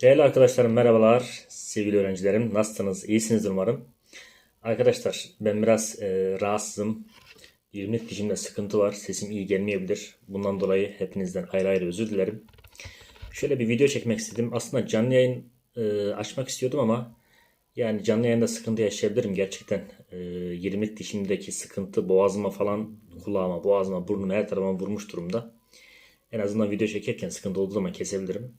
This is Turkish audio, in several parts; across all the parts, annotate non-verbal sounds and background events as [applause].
Değerli arkadaşlarım merhabalar. Sevgili öğrencilerim nasılsınız? İyisiniz umarım. Arkadaşlar ben biraz e, rahatsızım. 20 dişimde sıkıntı var. Sesim iyi gelmeyebilir. Bundan dolayı hepinizden ayrı ayrı özür dilerim. Şöyle bir video çekmek istedim. Aslında canlı yayın e, açmak istiyordum ama yani canlı yayında sıkıntı yaşayabilirim. Gerçekten e, 20 dişimdeki sıkıntı boğazıma falan kulağıma, boğazıma, burnuma her tarafa vurmuş durumda. En azından video çekerken sıkıntı olduğu zaman kesebilirim.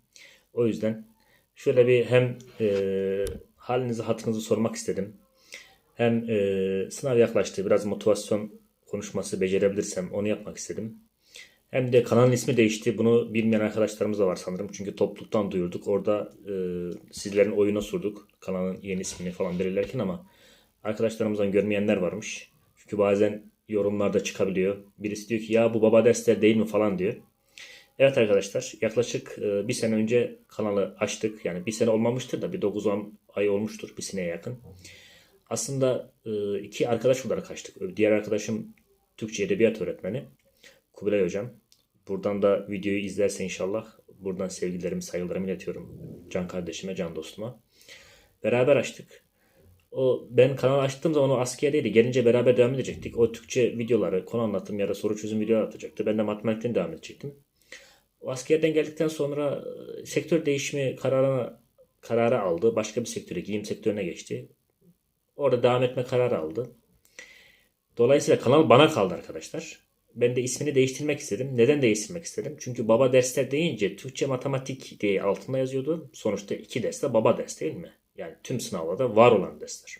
O yüzden şöyle bir hem e, halinizi hatırınızı sormak istedim. Hem e, sınav yaklaştı. Biraz motivasyon konuşması becerebilirsem onu yapmak istedim. Hem de kanalın ismi değişti. Bunu bilmeyen arkadaşlarımız da var sanırım. Çünkü topluluktan duyurduk. Orada e, sizlerin oyuna sorduk. Kanalın yeni ismini falan belirlerken ama arkadaşlarımızdan görmeyenler varmış. Çünkü bazen yorumlarda çıkabiliyor. Birisi diyor ki ya bu baba dersler değil mi falan diyor. Evet arkadaşlar yaklaşık e, bir sene önce kanalı açtık. Yani bir sene olmamıştır da bir 9-10 ay olmuştur bir seneye yakın. Aslında e, iki arkadaş olarak açtık. Diğer arkadaşım Türkçe Edebiyat öğretmeni Kubilay Hocam. Buradan da videoyu izlerse inşallah buradan sevgilerimi saygılarımı iletiyorum. Can kardeşime, can dostuma. Beraber açtık. O ben kanal açtığım zaman o askeriydi. Gelince beraber devam edecektik. O Türkçe videoları, konu anlatım ya da soru çözüm videoları atacaktı. Ben de matematikten devam edecektim. O askerden geldikten sonra e, sektör değişimi kararına kararı aldı. Başka bir sektöre, giyim sektörüne geçti. Orada devam etme kararı aldı. Dolayısıyla kanal bana kaldı arkadaşlar. Ben de ismini değiştirmek istedim. Neden değiştirmek istedim? Çünkü baba dersler deyince Türkçe matematik diye altında yazıyordu. Sonuçta iki ders de baba ders değil mi? Yani tüm sınavlarda var olan dersler.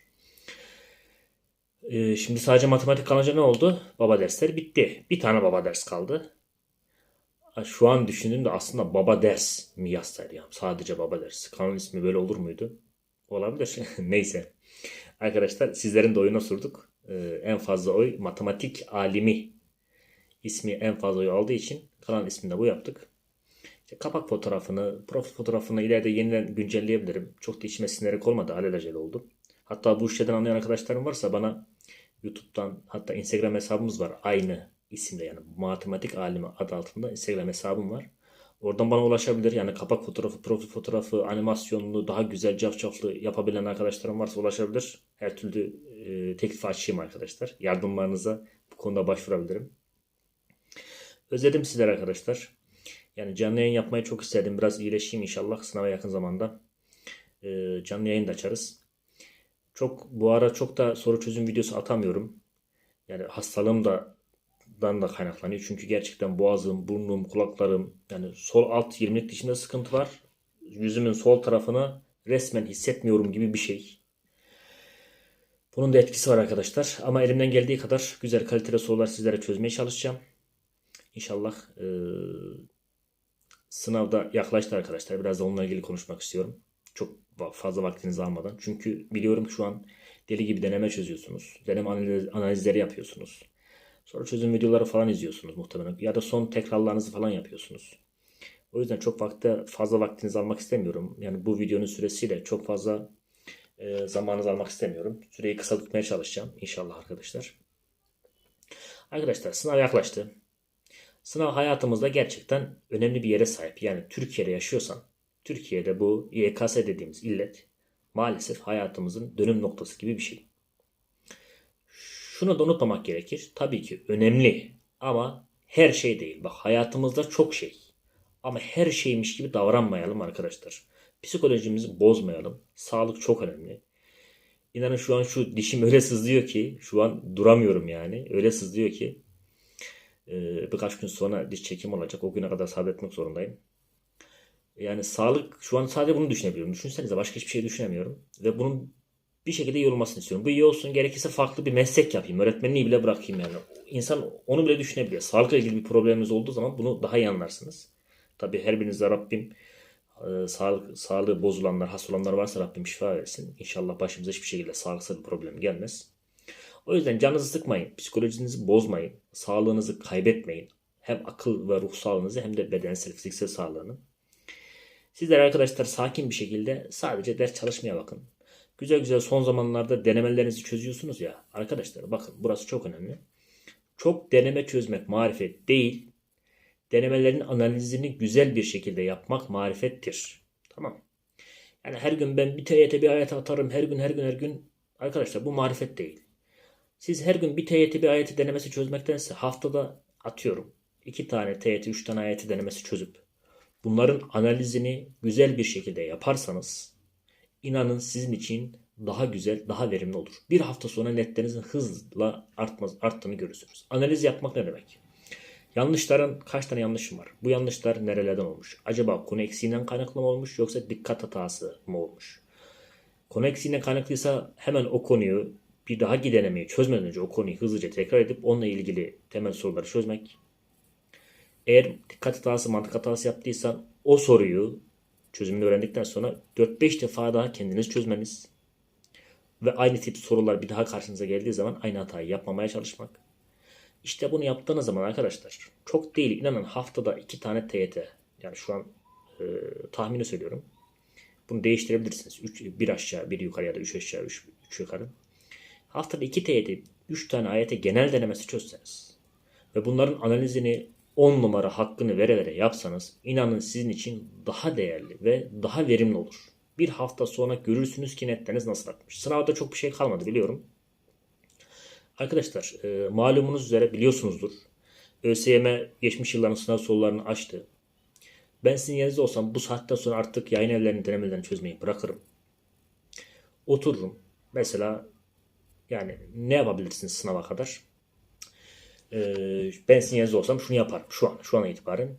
Ee, şimdi sadece matematik kalınca ne oldu? Baba dersler bitti. Bir tane baba ders kaldı. Şu an düşündüğümde aslında baba ders mi yazsaydı ya? Sadece baba ders. Kanal ismi böyle olur muydu? Olabilir. [laughs] Neyse. Arkadaşlar sizlerin de oyuna sorduk. Ee, en fazla oy matematik alimi ismi en fazla oy aldığı için kanal ismini bu yaptık. İşte kapak fotoğrafını, profil fotoğrafını ileride yeniden güncelleyebilirim. Çok da içime sinerek olmadı. Alelacele oldu. Hatta bu işlerden anlayan arkadaşlarım varsa bana YouTube'dan hatta Instagram hesabımız var. Aynı isimde yani matematik alimi adı altında Instagram hesabım var. Oradan bana ulaşabilir. Yani kapak fotoğrafı, profil fotoğrafı, animasyonlu, daha güzel cafcaflı yapabilen arkadaşlarım varsa ulaşabilir. Her türlü e, teklif açayım arkadaşlar. Yardımlarınıza bu konuda başvurabilirim. Özledim sizler arkadaşlar. Yani canlı yayın yapmayı çok istedim. Biraz iyileşeyim inşallah sınava yakın zamanda. E, canlı yayın da açarız. Çok bu ara çok da soru çözüm videosu atamıyorum. Yani hastalığım da dan da kaynaklanıyor. Çünkü gerçekten boğazım, burnum, kulaklarım yani sol alt 20'lik dişinde sıkıntı var. Yüzümün sol tarafını resmen hissetmiyorum gibi bir şey. Bunun da etkisi var arkadaşlar. Ama elimden geldiği kadar güzel kaliteli sorular sizlere çözmeye çalışacağım. İnşallah e, sınavda yaklaştı arkadaşlar. Biraz da onunla ilgili konuşmak istiyorum. Çok fazla vaktinizi almadan. Çünkü biliyorum ki şu an deli gibi deneme çözüyorsunuz. Deneme analiz, analizleri yapıyorsunuz. Sonra çözüm videoları falan izliyorsunuz muhtemelen. Ya da son tekrarlarınızı falan yapıyorsunuz. O yüzden çok vakte fazla vaktinizi almak istemiyorum. Yani bu videonun süresiyle çok fazla e, zamanınızı almak istemiyorum. Süreyi kısa tutmaya çalışacağım inşallah arkadaşlar. Arkadaşlar sınav yaklaştı. Sınav hayatımızda gerçekten önemli bir yere sahip. Yani Türkiye'de yaşıyorsan, Türkiye'de bu YKS dediğimiz illet maalesef hayatımızın dönüm noktası gibi bir şey. Şunu da unutmamak gerekir. Tabii ki önemli ama her şey değil. Bak hayatımızda çok şey. Ama her şeymiş gibi davranmayalım arkadaşlar. Psikolojimizi bozmayalım. Sağlık çok önemli. İnanın şu an şu dişim öyle sızlıyor ki şu an duramıyorum yani. Öyle sızlıyor ki ee, birkaç gün sonra diş çekim olacak. O güne kadar sabretmek zorundayım. Yani sağlık şu an sadece bunu düşünebiliyorum. Düşünsenize başka hiçbir şey düşünemiyorum. Ve bunun bir şekilde iyi istiyorum. Bu iyi olsun gerekirse farklı bir meslek yapayım. Öğretmenliği bile bırakayım yani. İnsan onu bile düşünebiliyor. Sağlıkla ilgili bir probleminiz olduğu zaman bunu daha iyi anlarsınız. Tabii her birinize Rabbim e, sağlık, sağlığı bozulanlar, hasta olanlar varsa Rabbim şifa versin. İnşallah başımıza hiçbir şekilde sağlıksal bir problem gelmez. O yüzden canınızı sıkmayın, psikolojinizi bozmayın, sağlığınızı kaybetmeyin. Hem akıl ve ruh sağlığınızı hem de bedensel, fiziksel sağlığını. Sizler arkadaşlar sakin bir şekilde sadece ders çalışmaya bakın. Güzel güzel son zamanlarda denemelerinizi çözüyorsunuz ya. Arkadaşlar bakın burası çok önemli. Çok deneme çözmek marifet değil. Denemelerin analizini güzel bir şekilde yapmak marifettir. Tamam. Yani her gün ben bir TYT bir ayet atarım her gün her gün her gün. Arkadaşlar bu marifet değil. Siz her gün bir TYT bir ayeti denemesi çözmektense haftada atıyorum. iki tane TYT, üç tane ayeti denemesi çözüp bunların analizini güzel bir şekilde yaparsanız inanın sizin için daha güzel, daha verimli olur. Bir hafta sonra netlerinizin hızla artmaz, arttığını görürsünüz. Analiz yapmak ne demek? Yanlışların kaç tane yanlışım var? Bu yanlışlar nerelerden olmuş? Acaba konu eksiğinden kaynaklı mı olmuş yoksa dikkat hatası mı olmuş? Konu eksiğinden kaynaklıysa hemen o konuyu bir daha denemeyi çözmeden önce o konuyu hızlıca tekrar edip onunla ilgili temel soruları çözmek. Eğer dikkat hatası, mantık hatası yaptıysan o soruyu çözümünü öğrendikten sonra 4-5 defa daha kendiniz çözmeniz ve aynı tip sorular bir daha karşınıza geldiği zaman aynı hatayı yapmamaya çalışmak. İşte bunu yaptığınız zaman arkadaşlar çok değil inanın haftada iki tane TYT yani şu an e, tahmini söylüyorum. Bunu değiştirebilirsiniz. 3, bir aşağı bir yukarı ya da 3 aşağı 3, 3 yukarı. Haftada 2 TYT 3 tane ayete genel denemesi çözseniz ve bunların analizini 10 numara hakkını vere vere yapsanız inanın sizin için daha değerli ve daha verimli olur. Bir hafta sonra görürsünüz ki netleriniz nasıl artmış. Sınavda çok bir şey kalmadı biliyorum. Arkadaşlar e, malumunuz üzere biliyorsunuzdur. ÖSYM geçmiş yılların sınav sorularını açtı. Ben sizin yerinizde olsam bu saatten sonra artık yayın evlerinin denemelerini çözmeyi bırakırım. Otururum. Mesela yani ne yapabilirsiniz sınava kadar? Ee, ben sizin yerinizde olsam şunu yaparım. Şu an, şu an itibaren.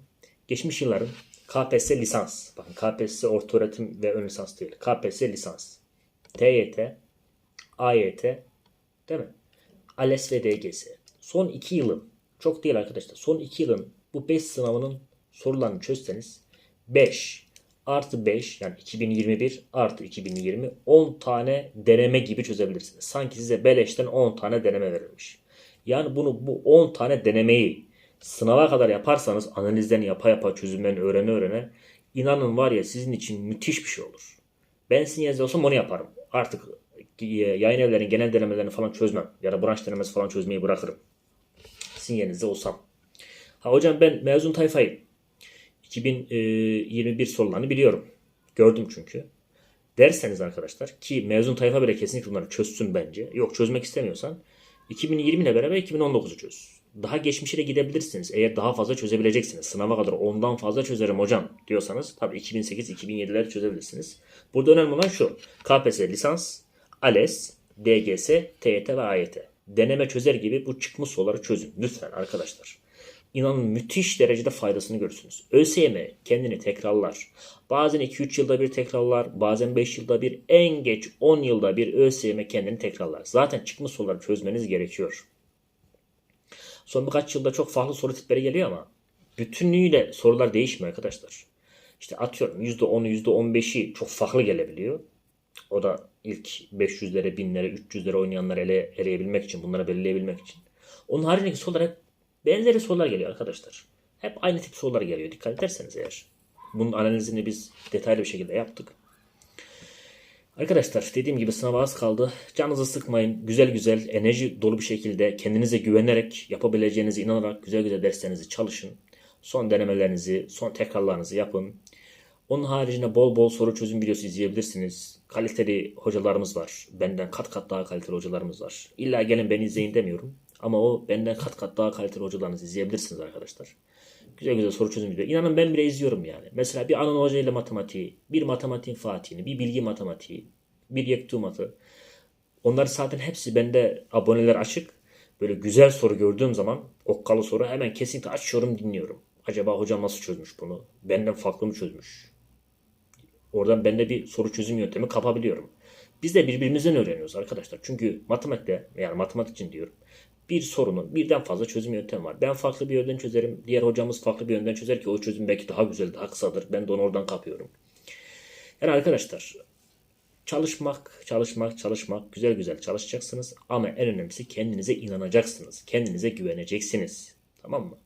Geçmiş yılların KPSS lisans. Bakın KPSS orta öğretim ve ön lisans değil. KPSS lisans. TYT, AYT, değil mi? ALES ve DGS. Son 2 yılın, çok değil arkadaşlar, son 2 yılın bu 5 sınavının sorularını çözseniz 5 artı 5 yani 2021 artı 2020 10 tane deneme gibi çözebilirsiniz. Sanki size beleşten 10 tane deneme verilmiş. Yani bunu bu 10 tane denemeyi sınava kadar yaparsanız analizlerini yapa yapa çözümlerini öğrene öğrene inanın var ya sizin için müthiş bir şey olur. Ben sizin yerinizde olsam onu yaparım. Artık yayın evlerinin genel denemelerini falan çözmem. Ya da branş denemesi falan çözmeyi bırakırım. Sizin yerinizde olsam. Ha hocam ben mezun tayfayım. 2021 sorularını biliyorum. Gördüm çünkü. Derseniz arkadaşlar ki mezun tayfa bile kesinlikle bunları çözsün bence. Yok çözmek istemiyorsan 2020 ile beraber 2019'u çöz. Daha geçmişe de gidebilirsiniz. Eğer daha fazla çözebileceksiniz. Sınava kadar ondan fazla çözerim hocam diyorsanız tabii 2008-2007'leri çözebilirsiniz. Burada önemli olan şu. KPSS lisans, ALES, DGS, TYT ve AYT. Deneme çözer gibi bu çıkmış soruları çözün. Lütfen arkadaşlar. İnanın müthiş derecede faydasını görürsünüz. ÖSYM kendini tekrarlar. Bazen 2-3 yılda bir tekrarlar. Bazen 5 yılda bir. En geç 10 yılda bir ÖSYM kendini tekrarlar. Zaten çıkmış soruları çözmeniz gerekiyor. Son birkaç yılda çok farklı soru tipleri geliyor ama bütünlüğüyle sorular değişmiyor arkadaşlar. İşte atıyorum %10'u %15'i çok farklı gelebiliyor. O da ilk 500'lere, 1000'lere, 300'lere oynayanları ele, eleyebilmek için, bunları belirleyebilmek için. Onun haricindeki sorular hep benzeri sorular geliyor arkadaşlar. Hep aynı tip sorular geliyor dikkat ederseniz eğer. Bunun analizini biz detaylı bir şekilde yaptık. Arkadaşlar dediğim gibi sınava az kaldı. Canınızı sıkmayın. Güzel güzel, enerji dolu bir şekilde kendinize güvenerek, yapabileceğinize inanarak güzel güzel derslerinizi çalışın. Son denemelerinizi, son tekrarlarınızı yapın. Onun haricinde bol bol soru çözüm videosu izleyebilirsiniz. Kaliteli hocalarımız var. Benden kat kat daha kaliteli hocalarımız var. İlla gelin beni izleyin demiyorum. Ama o benden kat kat daha kaliteli hocalarınızı izleyebilirsiniz arkadaşlar. Güzel güzel soru çözüm video. İnanın ben bile izliyorum yani. Mesela bir Anan Hoca ile matematiği, bir matematiğin fatihini, bir bilgi matematiği, bir yektu matı. Onları zaten hepsi bende aboneler açık. Böyle güzel soru gördüğüm zaman okkalı soru hemen kesinlikle açıyorum dinliyorum. Acaba hocam nasıl çözmüş bunu? Benden farklı mı çözmüş? Oradan ben de bir soru çözüm yöntemi kapabiliyorum. Biz de birbirimizden öğreniyoruz arkadaşlar. Çünkü matematikte yani matematik için diyorum. Bir sorunun birden fazla çözüm yöntemi var. Ben farklı bir yönden çözerim. Diğer hocamız farklı bir yönden çözer ki o çözüm belki daha güzel, daha kısadır. Ben de onu oradan kapıyorum. Yani arkadaşlar çalışmak, çalışmak, çalışmak, güzel güzel çalışacaksınız. Ama en önemlisi kendinize inanacaksınız. Kendinize güveneceksiniz. Tamam mı?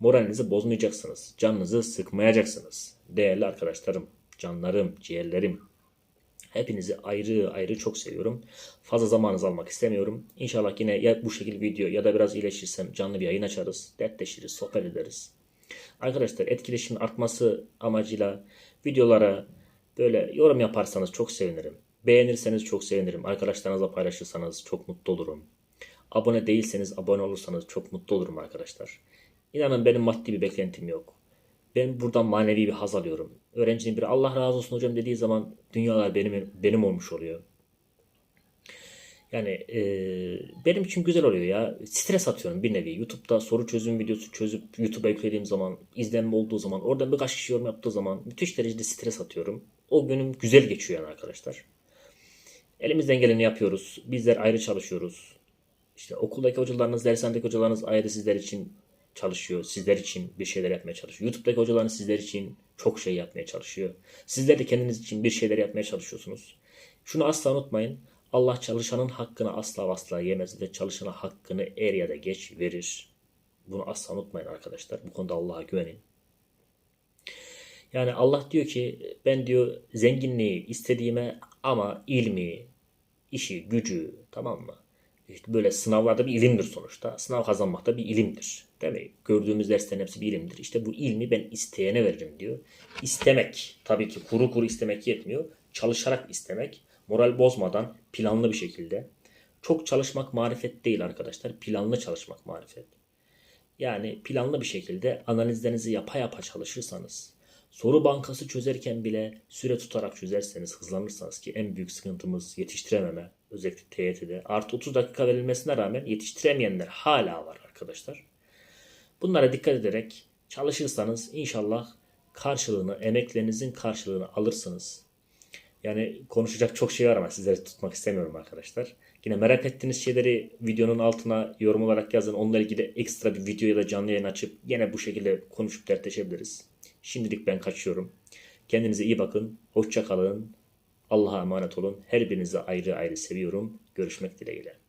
Moralinizi bozmayacaksınız. Canınızı sıkmayacaksınız. Değerli arkadaşlarım, canlarım, ciğerlerim. Hepinizi ayrı ayrı çok seviyorum. Fazla zamanınızı almak istemiyorum. İnşallah yine ya bu şekilde video ya da biraz iyileşirsem canlı bir yayın açarız. Dertleşiriz, sohbet ederiz. Arkadaşlar etkileşimin artması amacıyla videolara Böyle yorum yaparsanız çok sevinirim. Beğenirseniz çok sevinirim. Arkadaşlarınızla paylaşırsanız çok mutlu olurum. Abone değilseniz abone olursanız çok mutlu olurum arkadaşlar. İnanın benim maddi bir beklentim yok. Ben buradan manevi bir haz alıyorum. Öğrencinin biri Allah razı olsun hocam dediği zaman dünyalar benim benim olmuş oluyor. Yani e, benim için güzel oluyor ya. Stres atıyorum bir nevi. YouTube'da soru çözüm videosu çözüp YouTube'a yüklediğim zaman, izlenme olduğu zaman, oradan birkaç kişi yorum yaptığı zaman müthiş derecede stres atıyorum. O günüm güzel geçiyor yani arkadaşlar. Elimizden geleni yapıyoruz. Bizler ayrı çalışıyoruz. İşte okuldaki hocalarınız, dershanedeki hocalarınız ayrı sizler için çalışıyor. Sizler için bir şeyler yapmaya çalışıyor. YouTube'daki hocalarınız sizler için çok şey yapmaya çalışıyor. Sizler de kendiniz için bir şeyler yapmaya çalışıyorsunuz. Şunu asla unutmayın. Allah çalışanın hakkını asla asla yemez ve çalışana hakkını er ya da geç verir. Bunu asla unutmayın arkadaşlar. Bu konuda Allah'a güvenin. Yani Allah diyor ki ben diyor zenginliği istediğime ama ilmi, işi, gücü tamam mı? İşte böyle sınavlarda bir ilimdir sonuçta. Sınav kazanmak da bir ilimdir. Değil mi? Gördüğümüz derslerin hepsi bir ilimdir. İşte bu ilmi ben isteyene veririm diyor. İstemek tabii ki kuru kuru istemek yetmiyor. Çalışarak istemek, moral bozmadan planlı bir şekilde. Çok çalışmak marifet değil arkadaşlar. Planlı çalışmak marifet. Yani planlı bir şekilde analizlerinizi yapa yapa çalışırsanız, soru bankası çözerken bile süre tutarak çözerseniz, hızlanırsanız ki en büyük sıkıntımız yetiştirememe, özellikle TYT'de. Artı 30 dakika verilmesine rağmen yetiştiremeyenler hala var arkadaşlar. Bunlara dikkat ederek çalışırsanız inşallah karşılığını, emeklerinizin karşılığını alırsınız. Yani konuşacak çok şey var ama sizleri tutmak istemiyorum arkadaşlar. Yine merak ettiğiniz şeyleri videonun altına yorum olarak yazın. Onunla ilgili ekstra bir video ya da canlı yayın açıp yine bu şekilde konuşup dertleşebiliriz. Şimdilik ben kaçıyorum. Kendinize iyi bakın. Hoşça kalın. Allah'a emanet olun. Her birinizi ayrı ayrı seviyorum. Görüşmek dileğiyle.